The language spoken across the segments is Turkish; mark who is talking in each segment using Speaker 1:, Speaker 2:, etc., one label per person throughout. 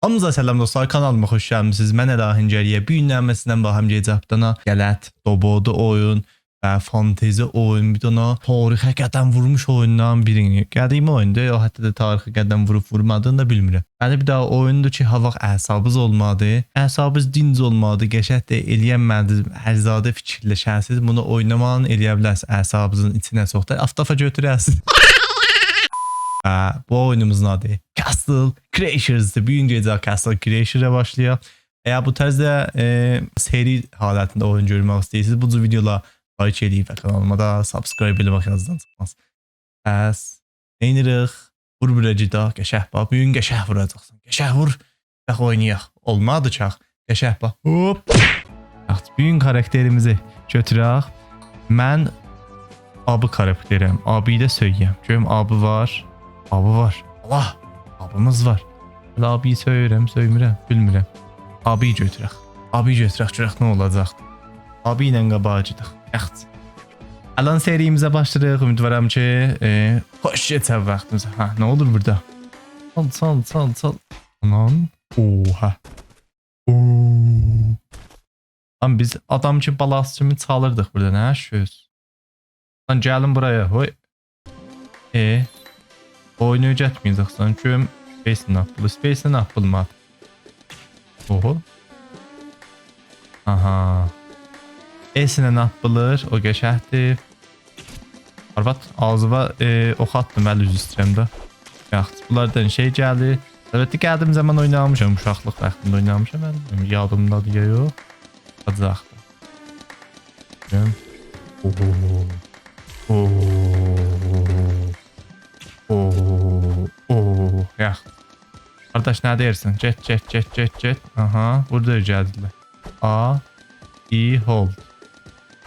Speaker 1: Hamınıza selam dostlar, kanalıma xoş gəlmisiniz. Mən Əlahin Gəriyə. Bu gün nəməsindən baxım gecəbdana qələt, dobodu oyun və fantezi oyun bir dana tarixə qədəm vurmuş oyundan birini. Qədimi oyundur, o hətta da tarixə qədəm vurub vurmadığını da bilmirəm. Yəni bir daha oyundur ki, havaq əsabız olmadı, əsabız dinc olmadı, qəşəng də eləyənmədi. Hərzadə fikirləşəsiz, bunu oynamağın eləyə bilərsiniz əsabınızın içinə soxda. Aftafa götürəsiniz. Aa, bu oyunumuzun adı Castle Crashers'dı. Büyüyünce gece Castle Crasher'a başlıyor. Eğer bu tarzda e, seri halatında oyun görmek istiyorsanız bu videola edip ve kanalıma da subscribe edip yazdan çıkmaz. Pəs, neynirik? Vur buracı da, qəşəh bax. Bugün qəşəh vuracaqsan. Vur. Bax oynayaq. Olmadı çaq. Qəşəh bax. Hop. Bax, bugün karakterimizi götürək. Mən abı karakterim. Abiyi də söyləyəm. Görüm abı var. Abi var. Allah. Abimiz var. Hələ abiyi söyürəm, söymürəm, bilmirəm. Abiyi götürək. Abiyi götürək, görək nə olacaq. Abi ilə qabağıcıdıq. Yaxşı. Alan serimizə başlayırıq. Ümidvaram ki, e, xoş keçər vaxtımız. Ha, nə olur burada? Sal, sal, sal, sal. Anan. Oha. Oo. Lan biz adam ki balast kimi çalırdıq burada. Nə şöz? Lan gəlin buraya. Hoy. E, Oynayacak mıyız aksan? Çünkü Space'in atlı. Space'in atlı mı? Oho. Aha. Esinə nə o qəşəhdir. Arvad ağzıva e, ox atdım əl üz üstəmdə. Yaxşı, bunlardan şey gəldi. Əlbəttə gəldiyim zaman oynamışam, uşaqlıq vaxtında oynamışam. Mənim yadımdadır ya yox. Acaqdı. Oho. Oho. Ya. Kardeş ne dersin? Jet, jet, jet, jet, jet. Aha, burada geldiler. A, E, hold.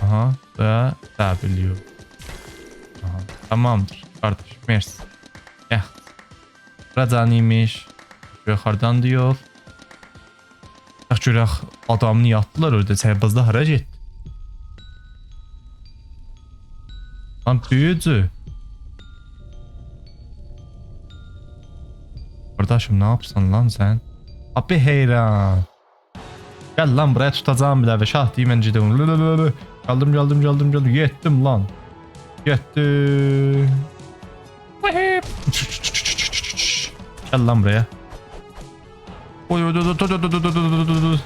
Speaker 1: Aha, ve W. Aha, tamamdır kardeş, mersi. Ya. Buradan imiş. Yukarıdan diyor. Bak görək adamını yatdılar orada. Sərbazda hara getdi? Lan büyücü. Kardeşim ne yapsın lan sen? Abi heyran. Gel lan buraya tutacağım bile ve şah diyeyim önce de onu. Geldim geldim geldim geldim. Yettim lan. Yettim. Gel lan buraya. Oy oy oy oy oy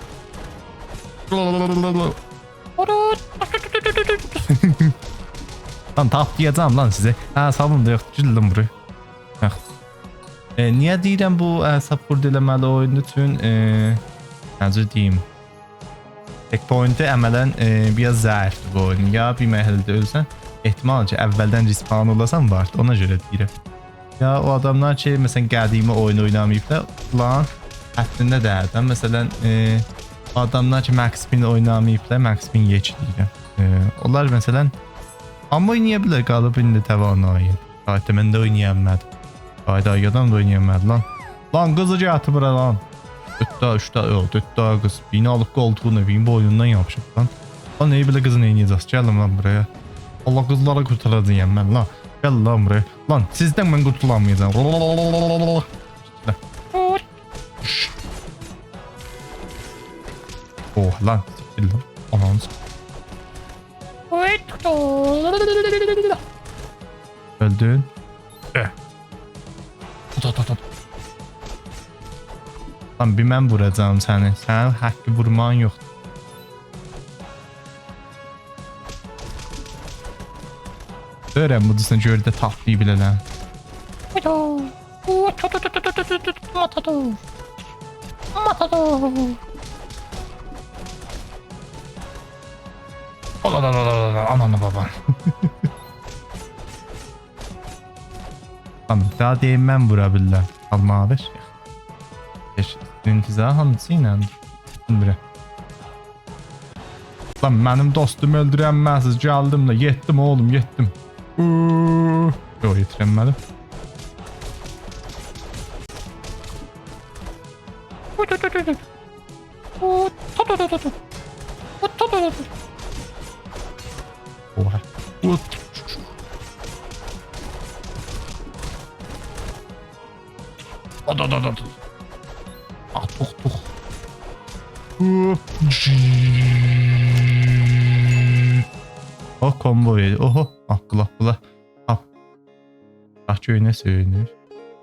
Speaker 1: oy oy Lan tap diyeceğim lan size. Ha sabun da yok. Cildim buraya. Yaxşı. E, niyə deyirəm bu ə, support eləməli oyun üçün e, necə deyim? Checkpoint'i əmələn e, biraz zəifdir bu oyun. Ya bir mərhələdə ölsən, ehtimal ki, əvvəldən respawn olasan var. Ona görə deyirəm. Ya o adamlar ki, məsələn, qədimi oyun oynamayıblar, lan həddində dəyərdən. Məsələn, e, adamlar ki, Max Payne oynamayıblar, Max Payne yeçliyirəm. E, onlar məsələn amma oynaya bilər qalıb indi təvanayı. Hayatı mən də oynayamadım. Hayda adam da oynayamadı lan. Lan kızı atı bura lan. Dötta üçta yok dötta kız. Binalık koltuğunu bin boynundan yapışıp lan. Lan neyi bile kızı oynayacağız. Gelin lan buraya. Allah kızlara kurtaracağım ben lan. Gel lan buraya. Lan sizden ben kurtulamayacağım. Oh lan. Siktir lan. Ananı Öldün. Eh. Tut at at at. Lan bir mən vuracağım səni. Sənin haqqı vurman yoxdur. Döyürəm budusunu gördə taplayıb belə lan. Matador. Matador. Ola la la la la ananı baban. Tamam daha değinmem vurabilirler. Alma haber. Bir intiza hangisiyledir? Bilmirəm. Lan mənim dostumu öldürənməsiz. Gəldim la, yetdim oğlum, yetdim. Yox, yetirənmədim. Oha. At at at at. Ah puh puh. O oh, combo yedi. Oho. Ah kula kula. Ah. Ah köyüne sevinir.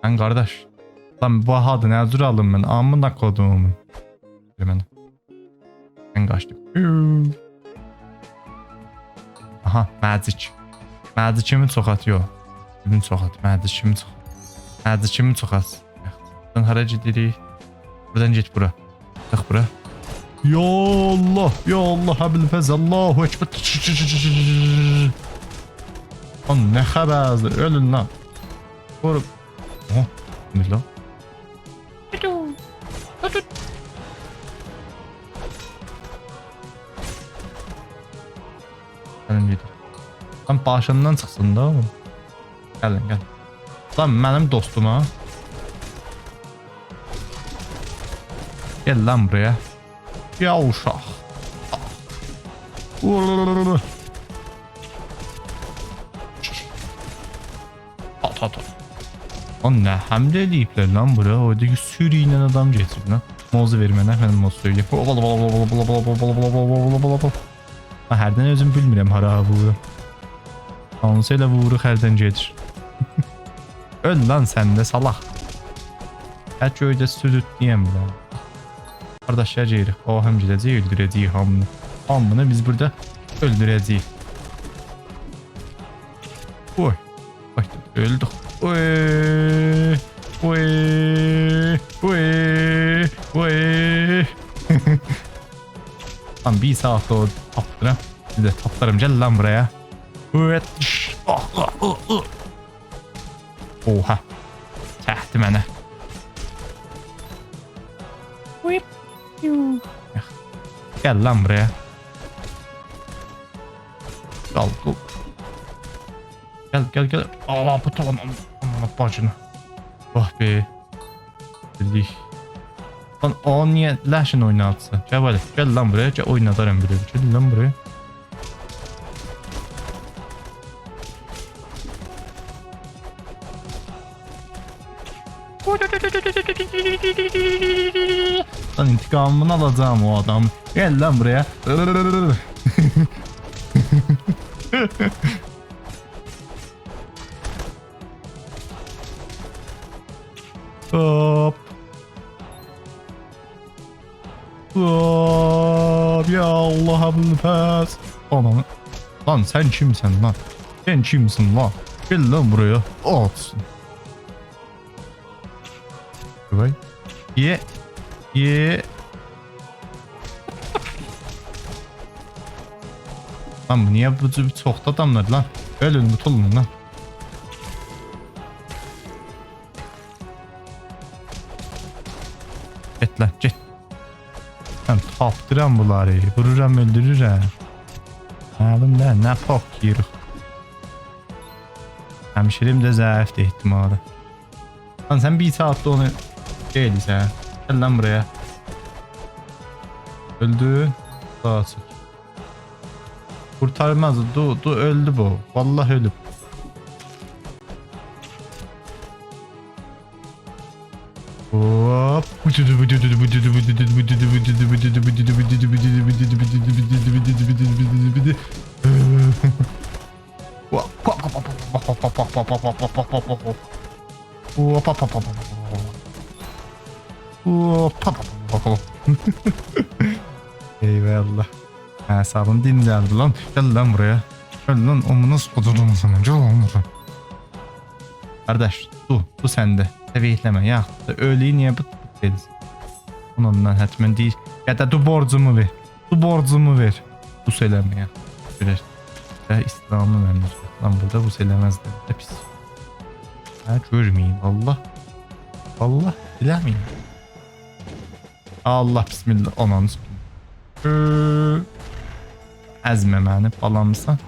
Speaker 1: Lan kardeş. Lan bu ahadı ne dur alın ben. Amına kodumu. Hemen. Ben kaçtım. Aha magic. Magicimi çok atıyor. Kimin çok at? Magicimi çok. Magicimi çok at. Buradan hara gedirik? Buradan get bura. Çıx bura. Ya Allah, ya Allah, həbil fəz, Allahu ekber. Lan nə xəbərdir? Ölün lan. Vurup. Oha, ne lan? Gəlin gedir. Lan başından çıxsın da o. Gəlin, gəl. Lan mənim dostuma. Gel lan buraya. Yavşak. At at at. Lan ne hem de lan buraya. Oradaki sürüyle adam getirdi lan. Mozu vermeden efendim mozu söyleyeyim. Ha, hərdən özüm bilmirəm hara vururam. Hansı elə vuruq hərdən gedir. Öl lan sən də salaq. Hə göydə sürüt deyəm lan. Qardaşlar yeyirik. O gedəcək öldürəcəyik hamını. Hamını biz burada öldürəcəyik. Oy. Oy öldük. Oy. Oy. Oy. Oy. Lan bir saat o taptıram. Bir de taplarım gel lan buraya. Ah, ah, ah. Oha. Çəkdi mənə. Gel lan buraya. Al bu. Gel gel gel. Aa bu tamam. Aman bacını. Oh be. Bildik. Lan o niye Lashin oynatsa? Gel hadi gel lan buraya. Gel oynatarım bir Gel lan buraya. İntikamını alacağım o adam. Gel lan buraya. Hop. Hop. Ya Allah bilmez. Ananı. Lan sen kimsin lan? Sen kimsin lan? Gel lan buraya. Atsın. Vay. Ye. Ye. Lan bu niye bu çoxda adamlar lan? Ölün tutulun lan. Get lan get. Ben tapdıram bunları. Vururam öldürürəm. Məlum da nə pok yiyirik. Həmşirim də zəifdir ehtimalı. Lan sen bir saatte onu şey sen. Gel lan buraya. Öldü. Sağa çık. Kurtarmaz. Du, du öldü bu. Vallahi ölüp. Hop. Hop Eyvallah. Hesabım dinceldi lan. Gel lan buraya. Gel lan omuna sokudum sana. Gel lan buraya. Kardeş, du, du sende. Seviyetleme ya. Öğleyi niye bıt bıt dedin? Onunla hatmen değil. Ya da du borcumu ver. Du borcumu ver. Bu söyleme ya. Böyle. Ya İslam'ı vermiş. Lan burada bu söylemezler. De pis. Ha görmeyeyim Allah. Allah bilemeyim. Allah bismillah ananı Ezme beni falan mısın?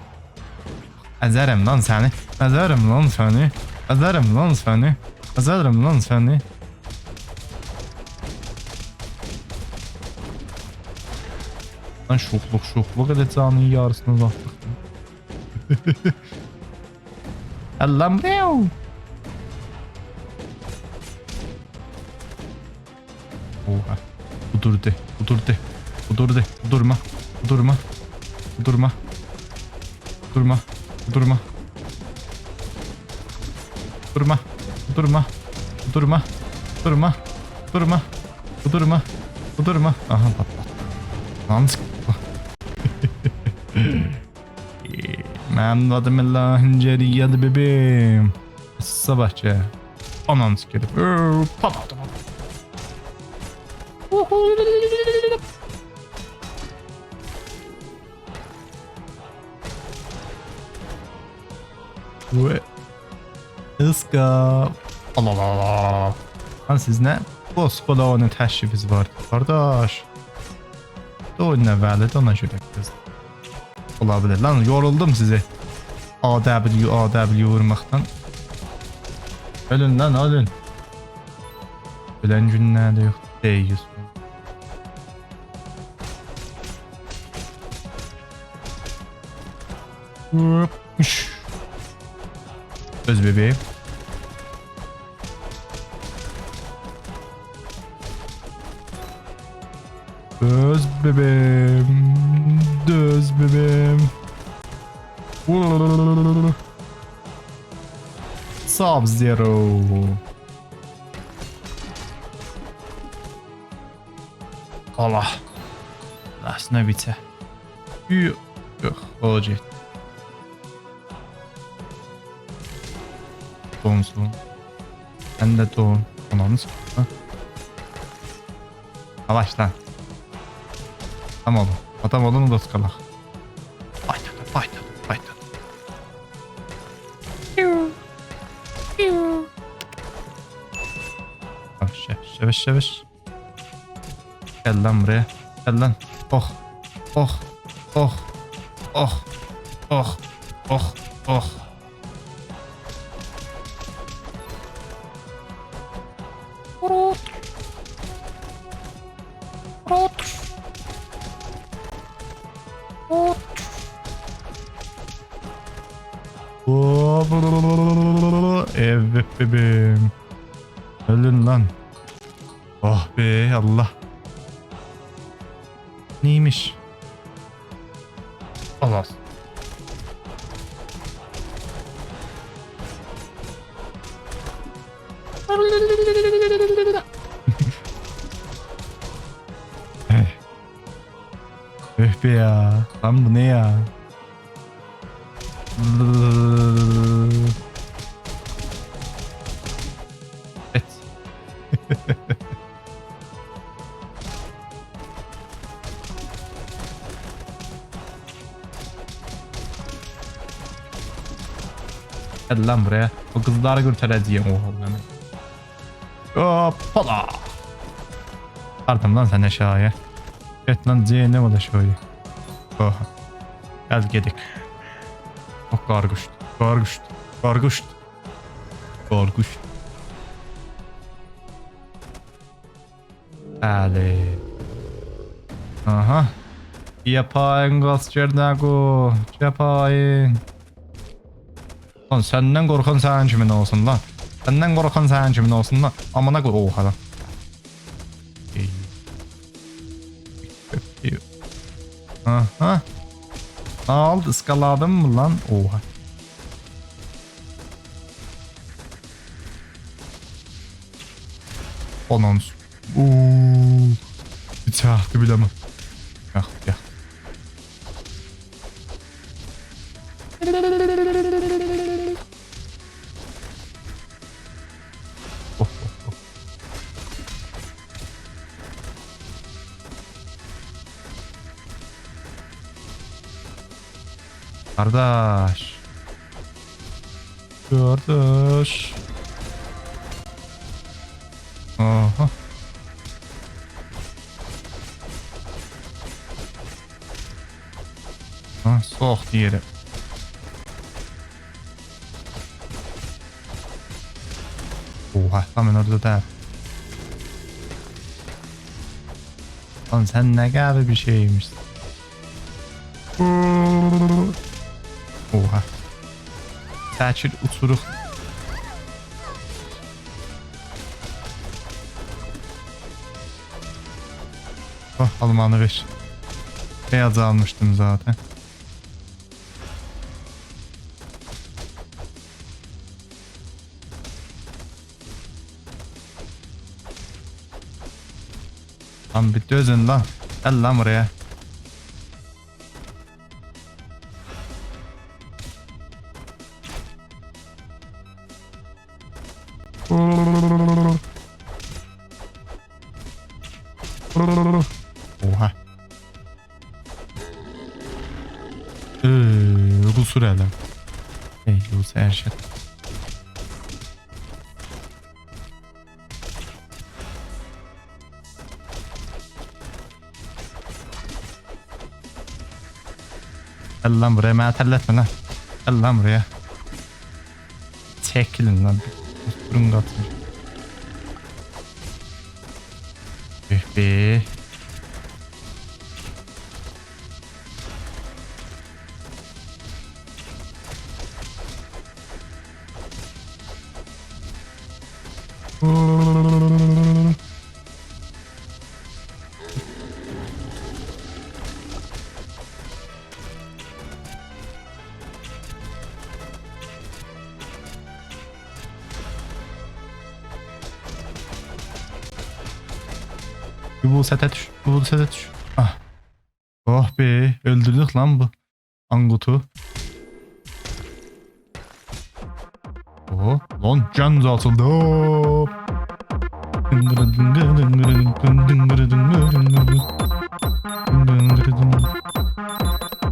Speaker 1: Lan seni. Ezerim lan seni. Ezerim lan seni. Ezerim lan seni. Lan şokluk şokluk edeceğinin yarısını da Allah'ım reo. Oha. Budurdu. Budurdu. Budurdu. Durma. Durma. Durma. Durma. Durma. Durma. Durma. Durma. Durma. Durma. Durma. Durma. Aha patladı. Lan Mənim adım Lahincəriyyədir bebim. Sabahçı. Anan sikerim. Patladı. Ve Iska. Allah Allah. Lan siz nə? Qoskoda təşrifiniz var. Qardaş. Oyun əvvəlidir ona görə qız. Ola bilər. Lan yoruldum sizi. AW AW vurmaqdan. Ölün lan ölün. Ölen günlerde yok. Değil. Hop. Öz bebeğim. Öz bebeğim. Öz bebeğim. Sub-Zero. Allah. That's no bitter. You... Ugh, oh, Donsun. Sen de don. Ananı s***. Savaş lan. Adam olun. Adam olun da sıkalak. Baytadı, baytadı, baytadı. Yavaş, yavaş, yavaş, yavaş. Gel lan buraya. Gel lan. Oh, oh, oh, oh, oh, oh, oh. Evet bebeğim. Ölün lan. Oh be Allah. Neymiş? Allah. Eh. Öh be ya. Lan bu ne ya? Gel lan buraya. O kızları kurtaracağım o halini. Hoppala. Pardon lan sen aşağıya. Evet lan cehennem o da şöyle. Oha. Gel gedik. Oh karguşt. Karguşt. Karguşt. Karguşt. Bəli. Aha. Yapayın Gosçernago. Yapayın. Lan senden korkan sen kimin olsun lan? Senden korkan sen kimin olsun lan? Amına koy. Oha lan. Aha. Ne oldu? Iskaladın mı lan? Oha. Anons. Uuu. Bir çahtı bile mi? Yak yak. Kardeş. Kardeş. Aha. Ha, soğuk diyelim. Oha hemen orada da. Lan sen ne kadar bir şeymiş. Oha. Təkir uçuruq. Oh, almanı ver. Beyaz almıştım zaten. Lan bir dözün lan. Gel lan buraya. Eee, kusur elem. Ey, Yus Erşet. Gel lan buraya, beni terletme lan. Gel lan buraya. Çekilin lan. Durun katın. Üh be. Bu sete düş. Bu sete düş. Ah. Oh be. Öldürdük lan bu. Angutu. Oh. Lan can atıldı.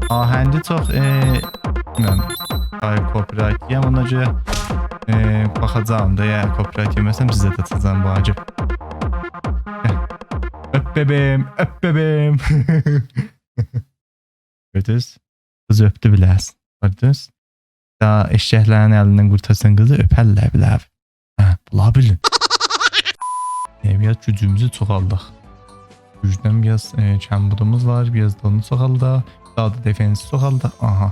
Speaker 1: Ahendi çox e, bilmirəm. Ay copyright yiyəm ona görə e, baxacağım da ya copyright yeməsəm sizə də atacağım bu acı. Öp bebeğim, öp bebeğim. Gördünüz? Kız öptü biləs. Gördünüz? Daha eşəklərin əlindən qurtarsan qızı öpərlər bilər. Hə, bula bilin. e, biraz gücümüzü çoxaldıq. Gücdən biraz e, kəmbudumuz var, biraz da onu çoxaldıq. Daha da defensi çoxaldıq. Aha.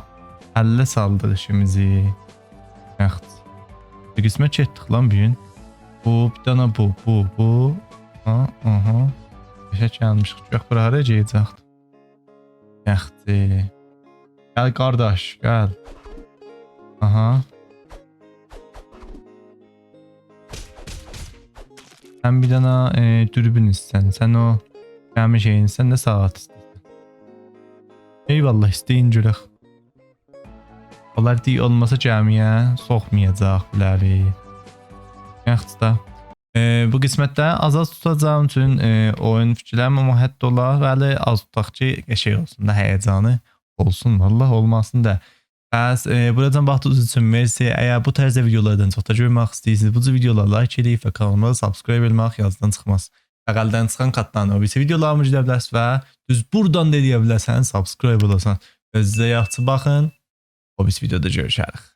Speaker 1: Əllə saldıq işimizi. Bir qismət getdik lan bir gün. Bu, bir dana bu, bu, bu. Ha, aha. Beşə gəlmişik. Yox, bura hara gedəcəkdi? Yaxdı. Gəl qardaş, gəl. Aha. Sən bir dana e, dürbün istəsən. Sən o gəmi şeyin, sən də saat istəyirsən. Eyvallah, istəyin görək. Onlar deyə olmasa gəmiyə soxmayacaq biləri. Yaxdı da. E, bu qismətdə az az tutacağım üçün e, oyun fikirlərim amma hətta olar bəli az tutaq ki şey olsun da həyəcanı olsun vallah olmasın da. Bəs e, buradan baxdığınız üçün mersi. Əgər bu tərzdə videolardan çox da görmək istəyirsiniz, bu cür videoları like edib və kanalıma subscribe etmək yazdan çıxmaz. Əqəldən çıxan qatdan o birisi videolarımı izləyə bilərsiniz və düz buradan da edə bilərsən, subscribe olasan. Özünüzə yaxşı baxın. O birisi videoda görüşərik.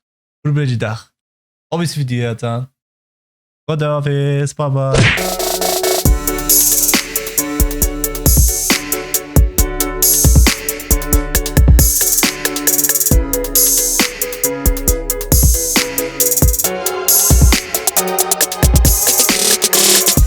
Speaker 1: Buraya gedək. O birisi videoya can. Goddafiz. Bye bye.